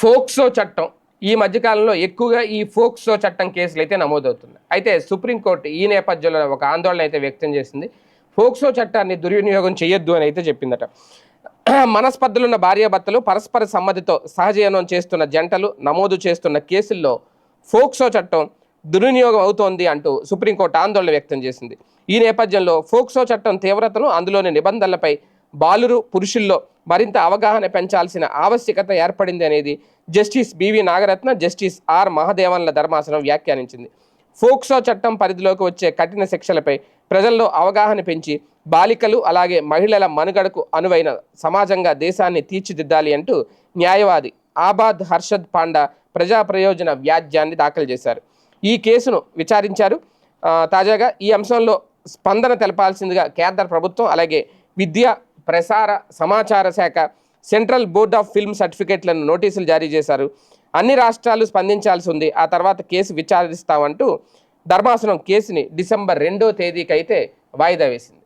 POCSO చట్టం ఈ మధ్యకాలంలో ఎక్కువగా ఈ ఫోక్సో చట్టం కేసులు అయితే నమోదవుతున్నాయి. అయితే సుప్రీంకోర్టు ఈ నేపథ్యంలో ఒక ఆందోళన అయితే వ్యక్తం చేసింది. ఫోక్సో చట్టాన్ని దుర్వినియోగం చేయొద్దు అని అయితే చెప్పిందట. మనస్పర్ధలున్న భార్యాభర్తలు పరస్పర సమ్మతితో సహజీవనం చేస్తున్న జంటలు నమోదు చేస్తున్న కేసుల్లో ఫోక్సో చట్టం దుర్వినియోగం అవుతోంది అంటూ సుప్రీంకోర్టు ఆందోళన వ్యక్తం చేసింది. ఈ నేపథ్యంలో ఫోక్సో చట్టం తీవ్రతను అందులోని నిబంధనలపై బాలురు పురుషుల్లో మరింత అవగాహన పెంచాల్సిన ఆవశ్యకత ఏర్పడింది అనేది justice BV Nagaratna justice R మహదేవన్ల ధర్మాసనం వ్యాఖ్యానించింది. ఫోక్సో చట్టం పరిధిలోకి వచ్చే కఠిన శిక్షలపై ప్రజల్లో అవగాహన పెంచి బాలికలు అలాగే మహిళల మనుగడకు అనువైన సమాజంగా దేశాన్ని తీర్చిదిద్దాలి అంటూ న్యాయవాది ఆబాద్ హర్షద్ పాండా ప్రజా ప్రయోజన వ్యాజ్యాన్ని దాఖలు చేశారు. ఈ కేసును విచారించారు. తాజాగా ఈ అంశంలో స్పందన తెలపాల్సిందిగా కేంద్ర ప్రభుత్వం అలాగే విద్య ప్రసార సమాచార శాఖ సెంట్రల్ బోర్డ్ ఆఫ్ ఫిల్మ్ సర్టిఫికేట్లను నోటీసులు జారీ చేశారు. అన్ని రాష్ట్రాలు స్పందించాల్సి ఉంది. ఆ తర్వాత కేసు విచారిస్తామంటూ ధర్మాసనం కేసుని డిసెంబర్ రెండో తేదీకైతే వాయిదా వేసింది.